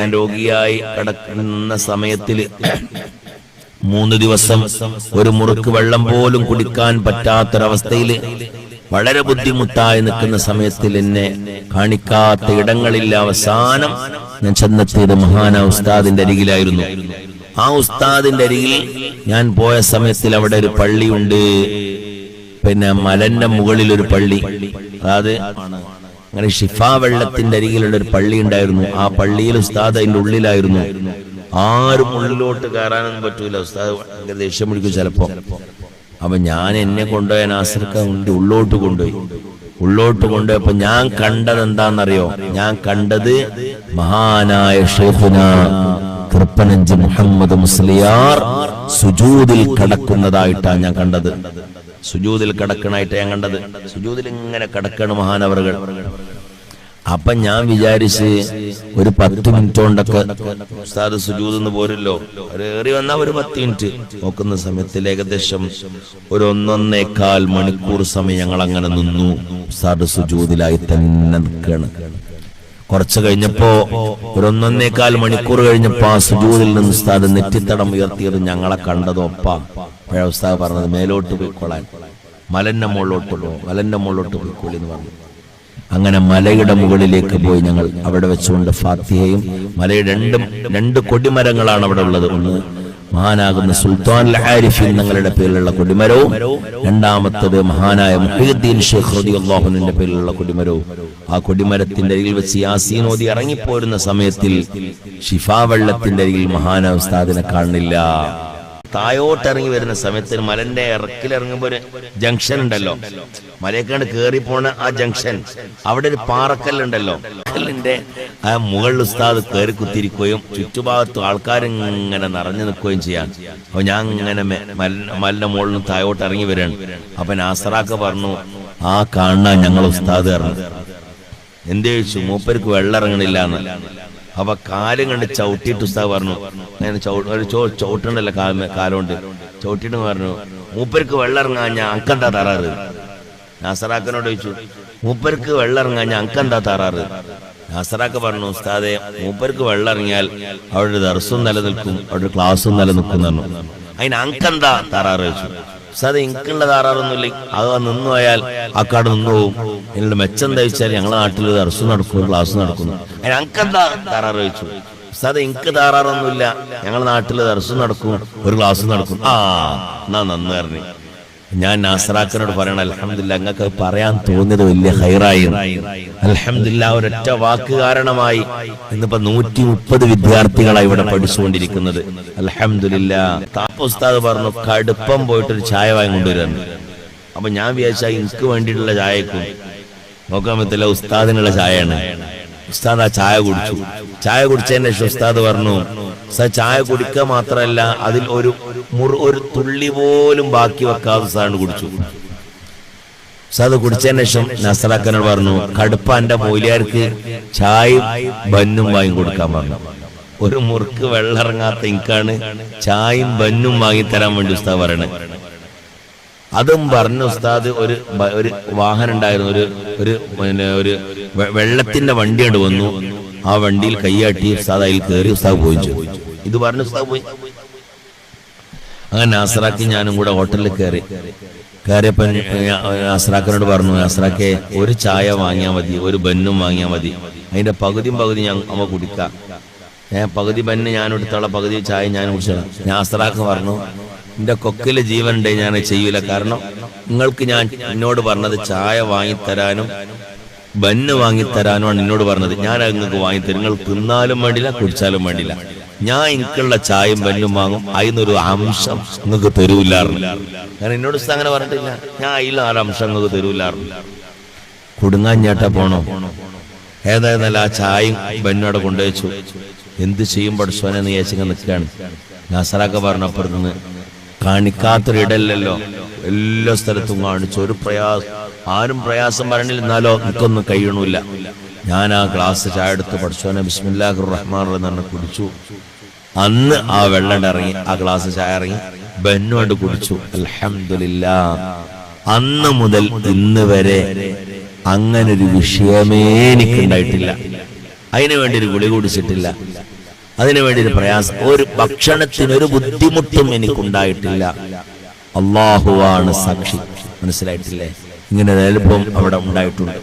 ഞാൻ രോഗിയായി കിടക്കുന്ന സമയത്തിൽ മൂന്ന് ദിവസം ഒരു മുറുക്ക് വെള്ളം പോലും കുടിക്കാൻ പറ്റാത്തൊരവസ്ഥയിൽ വളരെ ബുദ്ധിമുട്ടായി നിൽക്കുന്ന സമയത്തിൽ എന്നെ കാണിക്കാത്ത ഇടങ്ങളിൽ അവസാനം ഞാൻ ചെന്നെത്തിയത് മഹാന ഉസ്താദിന്റെ അരികിലായിരുന്നു. ആ ഉസ്താദിന്റെ അരികിൽ ഞാൻ പോയ സമയത്തിൽ അവിടെ ഒരു പള്ളിയുണ്ട്. പിന്നെ മലന്റെ മുകളിൽ ഒരു പള്ളി. അതായത് അങ്ങനെ ഷിഫാ വെള്ളത്തിന്റെ അരികിലുള്ള ഒരു പള്ളി ഉണ്ടായിരുന്നു. ആ പള്ളിയിൽ ഉസ്താദ് അതിന്റെ ഉള്ളിലായിരുന്നു. ആരും ഉള്ളിലോട്ട് കയറാനൊന്നും പറ്റൂല. ഉസ്താദ് ഭയങ്കര ദേഷ്യം പിടിക്കും ചിലപ്പോ. അപ്പൊ ഞാൻ എന്നെ കൊണ്ടുപോയ നാസർക്ക ഉള്ളോട്ട് കൊണ്ടുപോയി. ഉള്ളോട്ട് കൊണ്ടുപോയപ്പോ ഞാൻ കണ്ടത് എന്താണെന്നറിയോ? ഞാൻ കണ്ടത് മഹാനായ ഷെയ്ഖുന കൃപ്പനഞ്ച് മുഹമ്മദ് മുസ്ലിയാർ സുജൂദിൽ കടക്കുന്നതായിട്ടാണ് ഞാൻ കണ്ടത്. സുജൂദിൽ കടക്കണായിട്ട് ഞാൻ കണ്ടത്. സുജൂതിൽ ഇങ്ങനെ കടക്കണ മഹാനവറുകൾ. അപ്പൊ ഞാൻ വിചാരിച്ച് ഒരു പത്ത് മിനിറ്റ് കൊണ്ടൊക്കെ ഉസ്താദ് സുജൂത് എന്ന് പോരല്ലോ ഏറി വന്നാ ഒരു പത്ത് മിനിറ്റ്. നോക്കുന്ന സമയത്തിൽ ഏകദേശം ഒരു ഒന്നൊന്നേക്കാൽ മണിക്കൂർ സമയം ഞങ്ങൾ അങ്ങനെ നിന്നു. ഉസ്താദ് സുജൂദിലായി തന്നെ നിൽക്കുകയാണ് കുറച്ച് കഴിഞ്ഞപ്പോ ഒരു ഒന്നൊന്നേക്കാൽ മണിക്കൂർ കഴിഞ്ഞപ്പോ ആ സുജൂദിൽ നിന്ന് ഉസ്താദ് നെറ്റിത്തടം ഉയർത്തിയത് ഞങ്ങളെ കണ്ടതോ ഒപ്പ പഴയ പറഞ്ഞത് മേലോട്ട് പോയിക്കൊള്ളാൻ മലന്റെ മുകളിലോട്ടുള്ളൂ മലന്റെ മുകളിലോട്ട് പോയിക്കോളി എന്ന് പറഞ്ഞു. അങ്ങനെ മലയുടെ മുകളിലേക്ക് പോയി ഞങ്ങൾ അവിടെ വെച്ചുകൊണ്ട് ഫാത്തിഹയും മലയുടെ രണ്ടും രണ്ട് കൊടിമരങ്ങളാണ് അവിടെ ഉള്ളത്. ഒന്ന് മഹാനാകുന്ന സുൽത്താൻ ആരിഫിൻ തങ്ങളുടെ പേരിലുള്ള കൊടിമരവും രണ്ടാമത്തത് മഹാനായ മുഹീദ്ദീൻ ഷെയ്ഖ് റളിയല്ലാഹുവിന്റെ പേരിലുള്ള കൊടിമരവും. ആ കൊടിമരത്തിന്റെ അരികിൽ വെച്ച് യാസീൻ ഓതി ഇറങ്ങിപ്പോരുന്ന സമയത്തിൽ ഷിഫാ വെള്ളത്തിന്റെ അരികിൽ മഹാനായ ഉസ്താദിനെ കാണുന്നില്ല. തായോട്ട് ഇറങ്ങി വരുന്ന സമയത്ത് മലന്റെ ഇറക്കിൽ ഇറങ്ങുമ്പോ ഒരു ജംഗ്ഷൻ ഉണ്ടല്ലോ. മലയെക്കാണ്ട് കേറി പോണ ആ ജംഗ്ഷൻ അവിടെ ഒരു പാറക്കല്ലുണ്ടല്ലോ. കല്ലിന്റെ ആ മുകളിൽ ഉസ്താദ് കയറി കുത്തിരിക്കുകയും ചുറ്റുഭാഗത്തും ആൾക്കാരിങ്ങനെ നിറഞ്ഞു നിൽക്കുകയും ചെയ്യാൻ. അപ്പൊ ഞാൻ ഇങ്ങനെ മലിന്റെ മുകളിൽ നിന്ന് തായോട്ട് ഇറങ്ങി വരികയാണ്. അപ്പൊ നാസറാക്ക പറഞ്ഞു ആ കാണുന്ന ഞങ്ങൾ ഉസ്താദ് ഇറങ്ങി എന്തേ ചോദിച്ചു? മൂപ്പർക്ക് വെള്ളം ഇറങ്ങണില്ല എന്ന്. അപ്പൊ കാലും കണ്ട് ചവിട്ടിയിട്ട് ഉസ്താദ് പറഞ്ഞു ഞാൻ ചവിട്ടുണ്ടല്ലോ കാല കാലുകൊണ്ട് ചവിട്ടിട്ട് പറഞ്ഞു മൂപ്പർക്ക് വെള്ളം ഇറങ്ങാൻ ഞാൻ അക്കെന്താ തറാറ് നാസറാക്കനോട് ചോദിച്ചു മൂപ്പർക്ക് വെള്ളം ഇറങ്ങാൻ ഞാൻ അക്കെന്താ തറാറ് നാസറാക്ക പറഞ്ഞു ഉസ്താദെ മൂപ്പർക്ക് വെള്ളം ഇറങ്ങിയാൽ ഒരു ദർസും നിലനിൽക്കും അവരുടെ ക്ലാസ്സും നിലനിൽക്കും എന്ന് പറഞ്ഞു. അതിന് അങ്കെന്താ തറാറ് ചോദിച്ചു. ഉസ്താദ് എനിക്കുള്ള താറാറൊന്നുമില്ല അത് നിന്നു പോയാൽ ആ കാട് നിന്നു എന്നോട് മെച്ചം എന്താ വെച്ചാൽ ഞങ്ങളെ നാട്ടിൽ ദർശനം നടക്കുന്നു ക്ലാസ് നടക്കുന്നു. ഞങ്ങൾക്കെന്താ താറാറ് ചോദിച്ചു. ഉസ്താദ് എനിക്ക് താറാറൊന്നുമില്ല ഞങ്ങളെ നാട്ടിൽ ദർശനം നടക്കും ഒരു ക്ലാസ് നടക്കും. ആ എന്നാ നന്നായിരുന്നു. പറഞ്ഞു ഞാൻ നാസറാക്കനോട് പറയണം അലഹമില്ല അങ്ങക്ക് പറയാൻ തോന്നിയത് വലിയ ഹൈറായി അലഹമില്ല ഒരൊറ്റ വാക്ക് കാരണമായി ഇന്നിപ്പോ നൂറ്റി മുപ്പത് വിദ്യാർത്ഥികളാണ് ഇവിടെ പഠിച്ചുകൊണ്ടിരിക്കുന്നത്. അലഹമില്ല താപ്പ ഉസ്താദ് പറഞ്ഞു കടുപ്പം പോയിട്ടൊരു ചായ വാങ്ങി കൊണ്ടുവരുന്നു അപ്പൊ ഞാൻ വിചാരിച്ച എനിക്ക് വേണ്ടിയിട്ടുള്ള ചായക്കും നോക്കാൻ പറ്റില്ല ഉസ്താദിനുള്ള ചായയാണ്. ഉസ്താദ് ആ ചായ കുടിച്ചു. ചായ കുടിച്ചതിന് ശേഷം ഉസ്താദ് പറഞ്ഞു ഉസ്താദ് ചായ കുടിക്കുക മാത്രമല്ല അതിൽ ഒരു മുറി ഒരു തുള്ളി പോലും ബാക്കി വെക്കാതെ ഉസ്താദ് കുടിച്ചു. ഉസ്താദ് കുടിച്ചതിന് ശേഷം നസറാക്കനോട് പറഞ്ഞു കടുപ്പ എന്റെ മൂലിയാർക്ക് ചായയും ബന്നും വാങ്ങി കൊടുക്കാൻ പറഞ്ഞു. ഒരു മുറുക്ക് വെള്ളം ഇറങ്ങാത്ത ഇൻകാണ് ചായയും ബന്നും വാങ്ങി തരാൻ വേണ്ടി ഉസ്താദ് പറയണേ. അതും പറഞ്ഞു ഉസ്താദ് ഒരു ഒരു വാഹനം ഉണ്ടായിരുന്നു. ഒരു ഒരു പിന്നെ ഒരു വെള്ളത്തിന്റെ വണ്ടി കൊണ്ട് വന്നു. ആ വണ്ടിയിൽ കൈയാട്ടി ഉസ്താദ് അതിൽ കയറി ഉസ്താദ് പോയി ഇത് പറഞ്ഞു ഉസ്താദ് പോയി. അങ്ങനെ നാസറാക്കി ഞാനും കൂടെ ഹോട്ടലിൽ കയറി. കയറിയപ്പോ അസ്രാക്കനോട് പറഞ്ഞു അസ്രാക്കെ ഒരു ചായ വാങ്ങിയാൽ മതി ഒരു ബന്നും വാങ്ങിയാൽ മതി. അതിന്റെ പകുതിയും പകുതി ഞാൻ അമ്മ കുടിക്കാം. ഏഹ് പകുതി ബന്ന് ഞാൻ എടുത്തോളാം പകുതി ചായ ഞാൻ കുടിച്ചോളാം ഞാൻ അസ്രാക്ക് പറഞ്ഞു എന്റെ കൊക്കിൽ ജീവനുണ്ട് ഞാൻ ചെയ്യൂല. കാരണം നിങ്ങൾക്ക് ഞാൻ എന്നോട് പറഞ്ഞത് ചായ വാങ്ങിത്തരാനും ബന്ന് വാങ്ങിത്തരാനുമാണ് എന്നോട് പറഞ്ഞത്. ഞാൻ നിങ്ങൾക്ക് വാങ്ങിത്തരും നിങ്ങൾ തിന്നാലും വേണ്ടില്ല കുടിച്ചാലും വേണ്ടില്ല. ഞാൻ എനിക്കുള്ള ചായയും ബന്നും വാങ്ങും. അതിനൊരു അംശം നിങ്ങൾക്ക് തരൂല്ലായിരുന്നു കാരണം എന്നോട് അങ്ങനെ പറഞ്ഞിട്ടില്ല. ഞാൻ അതിൽ അംശം നിങ്ങൾക്ക് തരൂലാറുണ്ട് കുടുങ്ങാഞ്ഞേട്ടാ പോണോ? ഏതായിരുന്നല്ല ആ ചായയും ബന്നോടെ കൊണ്ടുവച്ചു. എന്ത് ചെയ്യും പഠിച്ചോനെ നീ ഏച്ചിങ്ങനെ നിൽക്കുകയാണ്. നസറാക്ക പറഞ്ഞ കാണിക്കാത്തൊരിടല്ലല്ലോ. എല്ലാ സ്ഥലത്തും കാണിച്ചു. ഒരു പ്രയാസം ആരും പ്രയാസം പറഞ്ഞിരുന്നാലോ എനിക്കൊന്നും കഴിയണില്ല ഞാൻ ആ ഗ്ലാസ് ചായ എടുത്ത് പഠിച്ചോനെ ബിസ്മില്ലാഹുർ റഹ്മാൻ എന്നാണ് കുടിച്ചു. അന്ന് ആ വെള്ളം ഇറങ്ങി. ആ ഗ്ലാസ് ചായ ഇറങ്ങി. ബന്നുകൊണ്ട് കുടിച്ചു. അൽഹംദുലില്ലാ. അന്ന് മുതൽ ഇന്ന് വരെ അങ്ങനെ ഒരു വിഷയമേ എനിക്കുണ്ടായിട്ടില്ല. അതിനു വേണ്ടി ഒരു ഗുളി കുടിച്ചിട്ടില്ല. അതിനു വേണ്ടി ഒരു പ്രയാസം. ഒരു ഭക്ഷണത്തിന് ഒരു ബുദ്ധിമുട്ടും എനിക്കുണ്ടായിട്ടില്ല. അള്ളാഹുവാണ് സാക്ഷി. മനസ്സിലായിട്ടില്ലേ? ഇങ്ങനെ എളുപ്പം അവിടെ ഉണ്ടായിട്ടുണ്ട്.